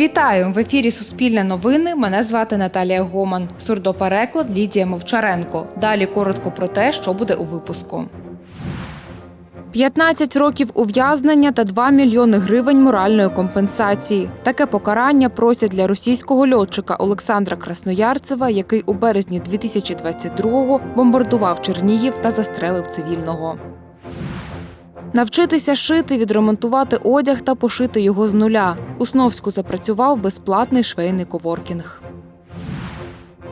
Вітаю в ефірі Суспільне новини. Мене звати Наталія Гоман. Сурдопереклад Лідія Мовчаренко. Далі коротко про те, що буде у випуску. 15 років ув'язнення та 2 мільйони гривень моральної компенсації. Таке покарання просять для російського льотчика Олександра Красноярцева, який у березні 2022-го бомбардував Чернігів та застрелив цивільного. Навчитися шити, відремонтувати одяг та пошити його з нуля. У Сновську запрацював безплатний швейний коворкінг.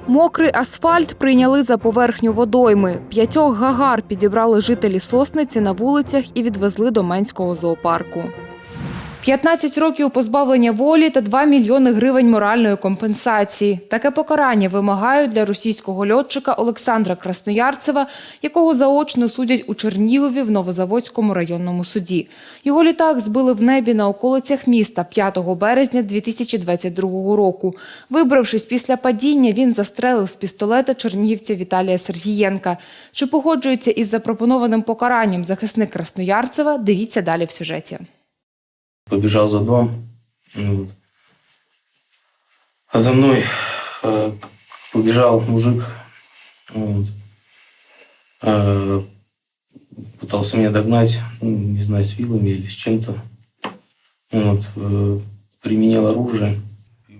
Мокрий асфальт прийняли за поверхню водойми. П'ятьох гагар підібрали жителі сосниці на вулицях і відвезли до Менського зоопарку. 15 років позбавлення волі та 2 мільйони гривень моральної компенсації. Таке покарання вимагають для російського льотчика Олександра Красноярцева, якого заочно судять у Чернігові в Новозаводському районному суді. Його літак збили в небі на околицях міста 5 березня 2022 року. Вибравшись після падіння, він застрелив з пістолета чернігівця Віталія Сергієнка. Чи погоджується із запропонованим покаранням захисник Красноярцева? Дивіться далі в сюжеті. Побежал за дом. А за мной э, побежал мужик. вот. Э, пытался меня догнать, ну, не знаю, с вилами или с чем-то. Вот. э, применил оружие.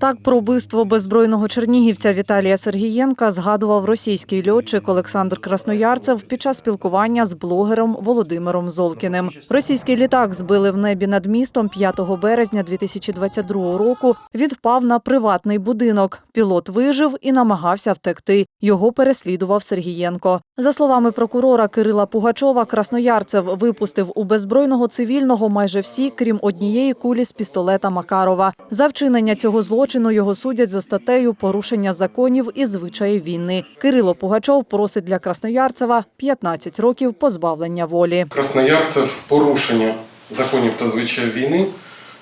Так про вбивство беззбройного чернігівця Віталія Сергієнка згадував російський льотчик Олександр Красноярцев під час спілкування з блогером Володимиром Золкіним. Російський літак збили в небі над містом 5 березня 2022 року. Він впав на приватний будинок. Пілот вижив і намагався втекти. Його переслідував Сергієнко. За словами прокурора Кирила Пугачова, Красноярцев випустив у беззбройного цивільного майже всі, крім однієї кулі з пістолета Макарова. За вчинення цього злочину його судять за статтею порушення законів і звичаїв війни. Кирило Пугачов просить для Красноярцева 15 років позбавлення волі. Красноярцев порушення законів та звичаїв війни,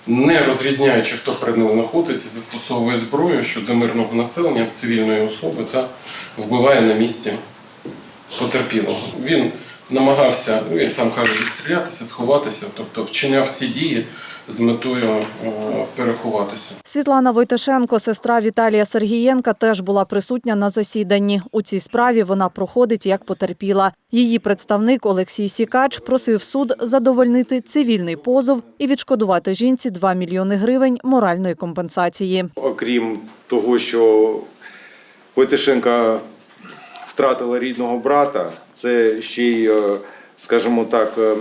не розрізняючи, хто перед ним знаходиться, застосовує зброю щодо мирного населення, цивільної особи та вбиває на місці потерпілого. Він намагався, ну, він сам каже, відстрілятися, сховатися, тобто вчиняв всі дії з метою е, переховатися. Світлана Войташенко, сестра Віталія Сергієнка, теж була присутня на засіданні. У цій справі вона проходить як потерпіла. Її представник Олексій Сікач просив суд задовольнити цивільний позов і відшкодувати жінці 2 мільйони гривень моральної компенсації. Окрім того, що Войтишенка втратила рідного брата, це ще й, е, скажімо так, е,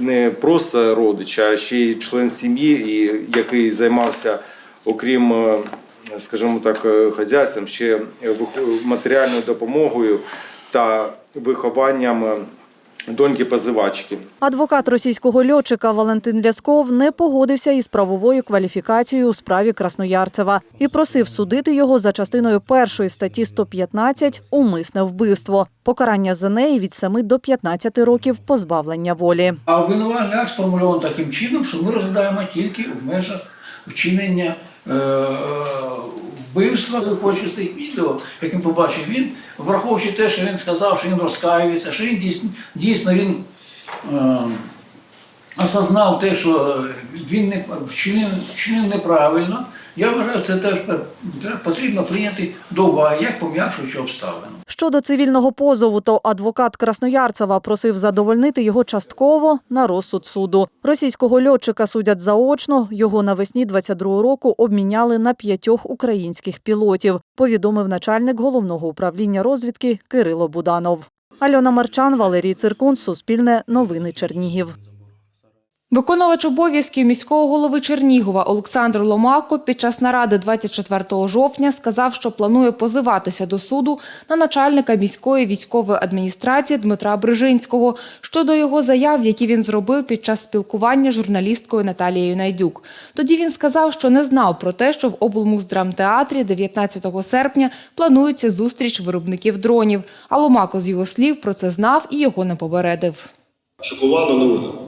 не просто родич, а ще й член сім'ї, який займався, окрім, е, скажімо так, е, хазяйством, ще вих- матеріальною допомогою та вихованням е, доньки позивачки. Адвокат російського льотчика Валентин Лясков не погодився із правовою кваліфікацією у справі Красноярцева і просив судити його за частиною першої статті 115 «Умисне вбивство». Покарання за неї від 7 до 15 років позбавлення волі. А обвинувальний акт сформульований таким чином, що ми розглядаємо тільки в межах вчинення е, вбивства. хоче з тих відео, яким побачив він, враховуючи те, що він сказав, що він розкаюється, що він дійсно, дійсно він е, осознав те, що він не вчинив, вчинив неправильно. Я вважаю, це теж потрібно прийняти до уваги як пом'якшуючи обставину. Щодо цивільного позову, то адвокат Красноярцева просив задовольнити його частково на розсуд суду. Російського льотчика судять заочно. Його навесні 22 року обміняли на п'ятьох українських пілотів, повідомив начальник головного управління розвідки Кирило Буданов. Альона Марчан, Валерій Циркун, Суспільне, Новини Чернігів. Виконувач обов'язків міського голови Чернігова Олександр Ломако під час наради 24 жовтня сказав, що планує позиватися до суду на начальника міської військової адміністрації Дмитра Брижинського щодо його заяв, які він зробив під час спілкування з журналісткою Наталією Найдюк. Тоді він сказав, що не знав про те, що в облмуздрамтеатрі 19 серпня планується зустріч виробників дронів. А Ломако з його слів про це знав і його не попередив. Шокувальна новина.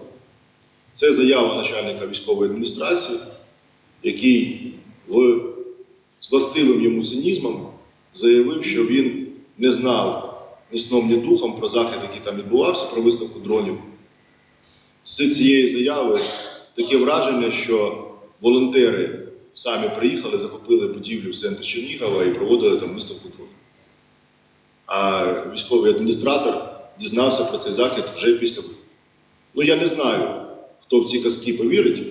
Це заява начальника військової адміністрації, який в з властивим йому цинізмом заявив, що він не знав ні сном, ні духом про захід, який там відбувався, про виставку дронів. З цієї заяви таке враження, що волонтери самі приїхали, захопили будівлю в центрі Чернігова і проводили там виставку дронів. А військовий адміністратор дізнався про цей захід вже після. Ну я не знаю, хто в ці казки повірить.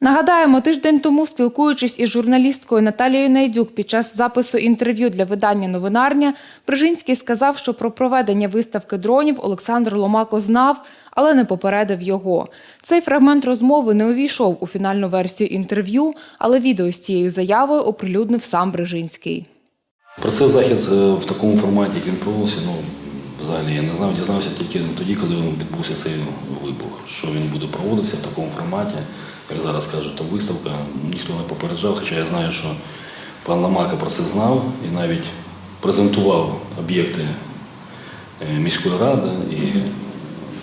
Нагадаємо, тиждень тому, спілкуючись із журналісткою Наталією Найдюк під час запису інтерв'ю для видання Новинарня, Брижинський сказав, що про проведення виставки дронів Олександр Ломако знав, але не попередив його. Цей фрагмент розмови не увійшов у фінальну версію інтерв'ю, але відео з цією заявою оприлюднив сам Брижинський. Про цей захід е, в такому форматі, як він проводився, ну, взагалі я не знав, дізнався тільки тоді, коли відбувся цей вибух, що він буде проводитися в такому форматі. Як зараз кажуть, то виставка, ніхто не попереджав, хоча я знаю, що пан Ламака про це знав і навіть презентував об'єкти е, міської ради і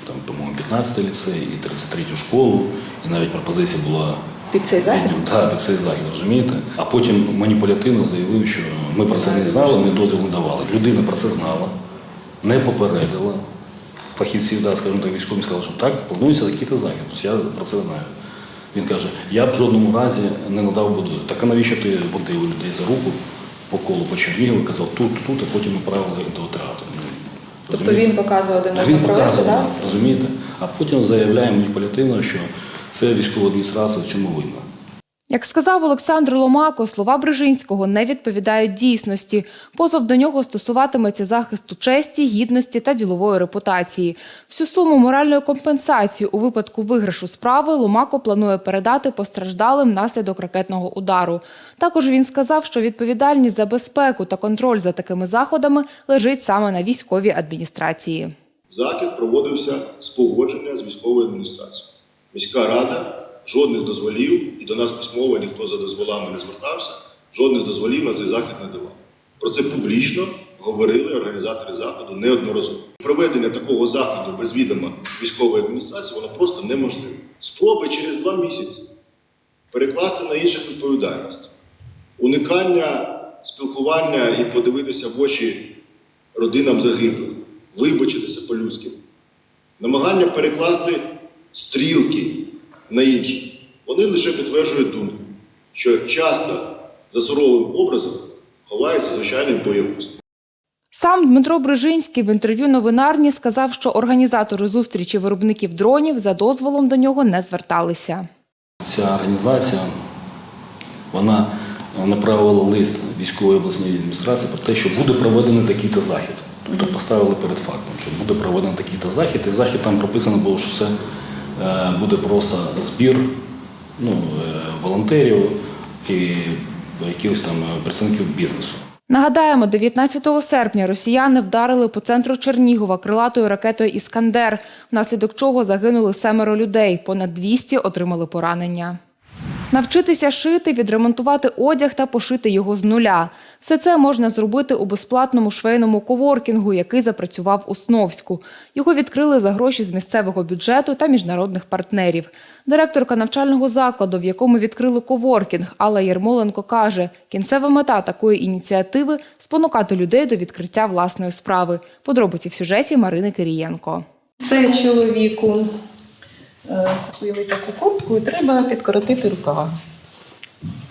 там, по-моєму, 15 ліцей, і 33 школу, і навіть пропозиція була Під цей захід? так, під цей захід, розумієте? А потім маніпулятивно заявив, що ми про це не знали, ми дозвіл не давали. Людина про це знала, не попередила. Фахівці, да, скажімо так, військові сказали, що так, планується такий-то захід. Я про це знаю. Він каже, я б в жодному разі не надав воду. Так а навіщо ти водив людей за руку по колу по Чернігову, казав тут, тут, а потім направили їх до театру. Тобто розумієте? він показував, де А можна провести, так? розумієте? А потім заявляє маніпулятивно, що це військова адміністрація в цьому винна. Як сказав Олександр Ломако, слова Брижинського не відповідають дійсності. Позов до нього стосуватиметься захисту честі, гідності та ділової репутації. Всю суму моральної компенсації у випадку виграшу справи Ломако планує передати постраждалим наслідок ракетного удару. Також він сказав, що відповідальність за безпеку та контроль за такими заходами лежить саме на військовій адміністрації. Захід проводився з погодження з військовою адміністрацією. Міська рада жодних дозволів, і до нас письмово ніхто за дозволами не звертався, жодних дозволів на цей захід не давав. Про це публічно говорили організатори заходу неодноразово. Проведення такого заходу без відома військової адміністрації воно просто неможливе. Спроби через два місяці перекласти на інших відповідальність, уникання спілкування і подивитися в очі родинам загиблих, вибачитися по-людськи, намагання перекласти стрілки на інших, вони лише підтверджують думку, що часто за суровим образом ховається звичайний боягуз. Сам Дмитро Брижинський в інтерв'ю новинарні сказав, що організатори зустрічі виробників дронів за дозволом до нього не зверталися. Ця організація вона направила лист військової обласній адміністрації про те, що буде проведений такий-то захід. Тобто поставили перед фактом, що буде проведений такий-то захід, і захід там прописано було, що це буде просто збір ну, е, волонтерів і якихось там е, представників бізнесу. Нагадаємо, 19 серпня росіяни вдарили по центру Чернігова крилатою ракетою Іскандер, внаслідок чого загинули семеро людей, понад 200 отримали поранення. Навчитися шити, відремонтувати одяг та пошити його з нуля. Все це можна зробити у безплатному швейному коворкінгу, який запрацював у Сновську. Його відкрили за гроші з місцевого бюджету та міжнародних партнерів. Директорка навчального закладу, в якому відкрили коворкінг, Алла Єрмоленко каже, кінцева мета такої ініціативи спонукати людей до відкриття власної справи. Подробиці в сюжеті Марини Кирієнко. Це чоловіку е, купили таку куртку і треба підкоротити рукава.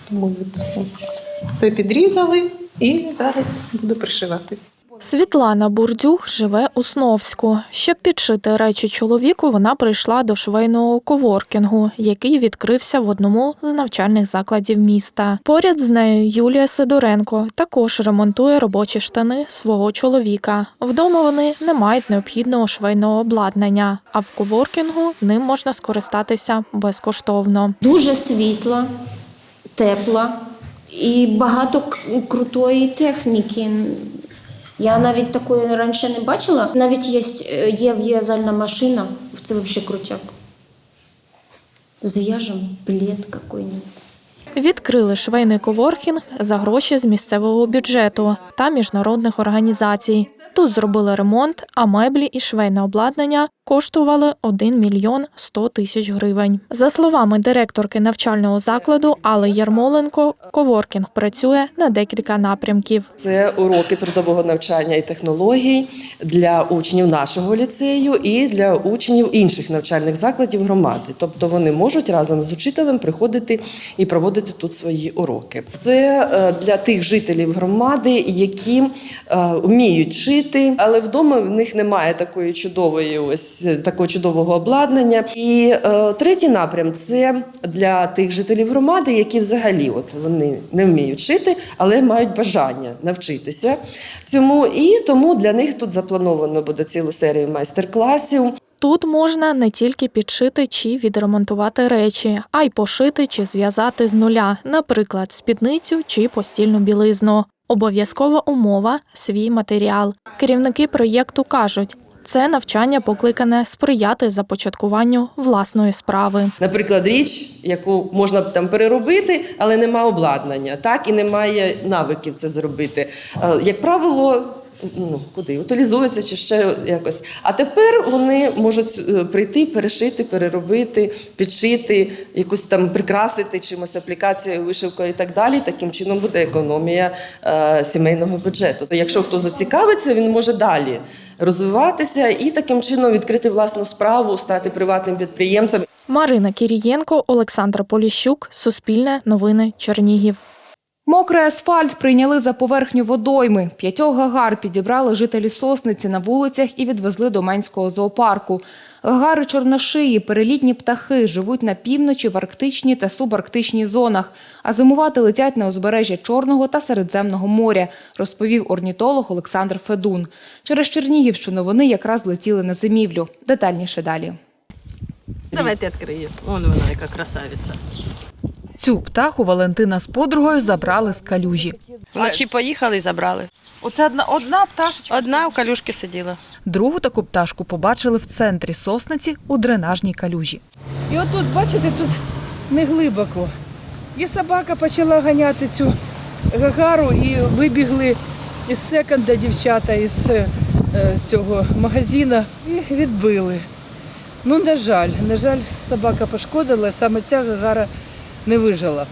Тому ось все підрізали і зараз буду пришивати. Світлана Бурдюх живе у Сновську. Щоб підшити речі чоловіку, вона прийшла до швейного коворкінгу, який відкрився в одному з навчальних закладів міста. Поряд з нею Юлія Сидоренко також ремонтує робочі штани свого чоловіка. Вдома вони не мають необхідного швейного обладнання, а в коворкінгу ним можна скористатися безкоштовно. дуже світла, тепла і багато крутої техніки. Я навіть такої раніше не бачила. Навіть є, є в'язальна машина, це взагалі крутяк. Зв'яжемо плід какой-нибудь. Відкрили швейний коворкінг за гроші з місцевого бюджету та міжнародних організацій. Тут зробили ремонт, а меблі і швейне обладнання коштували 1 мільйон 100 тисяч гривень. За словами директорки навчального закладу Алли Ярмоленко, коворкінг працює на декілька напрямків. Це уроки трудового навчання і технологій для учнів нашого ліцею і для учнів інших навчальних закладів громади. Тобто вони можуть разом з учителем приходити і проводити тут свої уроки. Це е, для тих жителів громади, які е, вміють шити, але вдома в них немає такої чудової ось такого чудового обладнання. І е, третій напрям це для тих жителів громади, які взагалі от вони не вміють шити, але мають бажання навчитися цьому. І тому для них тут заплановано буде цілу серію майстер-класів. Тут можна не тільки підшити чи відремонтувати речі, а й пошити чи зв'язати з нуля, наприклад, спідницю чи постільну білизну. Обов'язкова умова свій матеріал. Керівники проєкту кажуть, це навчання покликане сприяти започаткуванню власної справи. Наприклад, річ, яку можна б там переробити, але немає обладнання, так і немає навиків це зробити. Е, Як правило. Ну, куди утилізується чи ще якось. А тепер вони можуть е, прийти, перешити, переробити, підшити, якусь там прикрасити чимось аплікацією, вишивкою і так далі. Таким чином буде економія е, сімейного бюджету. Якщо хто зацікавиться, він може далі розвиватися і таким чином відкрити власну справу, стати приватним підприємцем. Марина Кірієнко, Олександра Поліщук, Суспільне новини Чернігів. Мокрий асфальт прийняли за поверхню водойми. П'ятьох гагар підібрали жителі Сосниці на вулицях і відвезли до Менського зоопарку. Гагари чорношиї, перелітні птахи, живуть на півночі в арктичній та субарктичній зонах, а зимувати летять на узбережжя Чорного та Середземного моря, розповів орнітолог Олександр Федун. Через Чернігівщину вони якраз летіли на зимівлю. Детальніше далі. Давайте відкриємо. Вон вона, яка красавиця. Цю птаху Валентина з подругою забрали з калюжі. Вночі поїхали і забрали. Оце одна одна пташечка. Одна в калюшки сиділа. Другу таку пташку побачили в центрі сосниці у дренажній калюжі. І отут, бачите, тут не глибоко. І собака почала ганяти цю гагару і вибігли із секонда дівчата із е, цього магазину і відбили. Ну, на жаль, на жаль, собака пошкодила, саме ця гагара не вижила.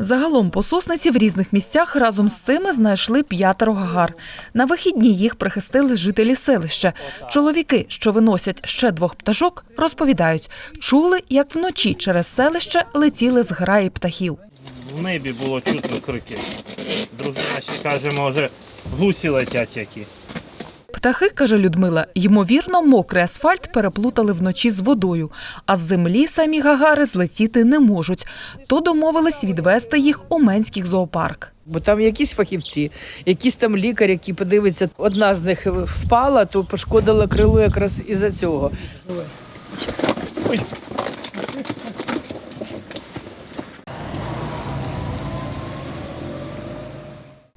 Загалом по сосниці в різних місцях разом з цими знайшли п'ятеро гагар. На вихідні їх прихистили жителі селища. Чоловіки, що виносять ще двох пташок, розповідають, чули, як вночі через селище летіли зграї птахів. В небі було чутно крики. Дружина ще каже, може, гусі летять які. Птахи, каже Людмила, ймовірно, мокрий асфальт переплутали вночі з водою, а з землі самі гагари злетіти не можуть. То домовились відвести їх у Менський зоопарк. Бо там якісь фахівці, якийсь там лікар, який подивиться, одна з них впала, то пошкодила крило якраз із-за цього.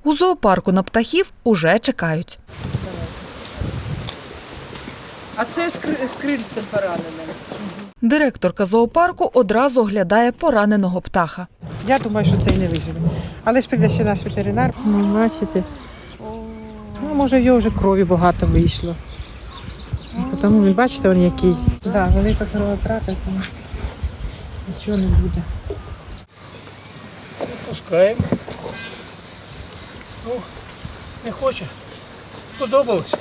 У зоопарку на птахів уже чекають. А це з, крильцем пораненим. Директорка зоопарку одразу оглядає пораненого птаха. Я думаю, що це і не виживе. Але ж прийде ще наш ветеринар, ну, бачите. Ну, може, в його вже крові багато вийшло. Тому ви бачите, він який. Так, да, велика кровотрата, це нічого не буде. Пускаємо. Ну, не хоче. Сподобалось.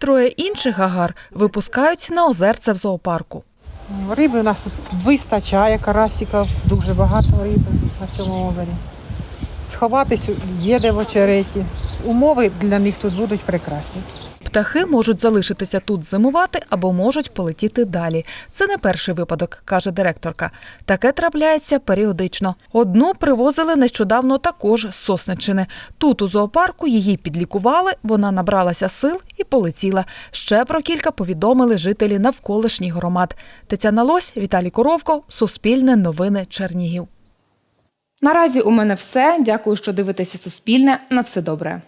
Троє інших гагар випускають на озерце в зоопарку. Риби у нас тут вистачає, карасиків, дуже багато риби на цьому озері. Сховатись є де в очереті. Умови для них тут будуть прекрасні. Птахи можуть залишитися тут зимувати або можуть полетіти далі. Це не перший випадок, каже директорка. Таке трапляється періодично. Одну привозили нещодавно також з Сосниччини. Тут у зоопарку її підлікували, вона набралася сил і полетіла. Ще про кілька повідомили жителі навколишніх громад. Тетяна Лось, Віталій Коровко, Суспільне новини Чернігів. Наразі у мене все. Дякую, що дивитеся Суспільне. На все добре.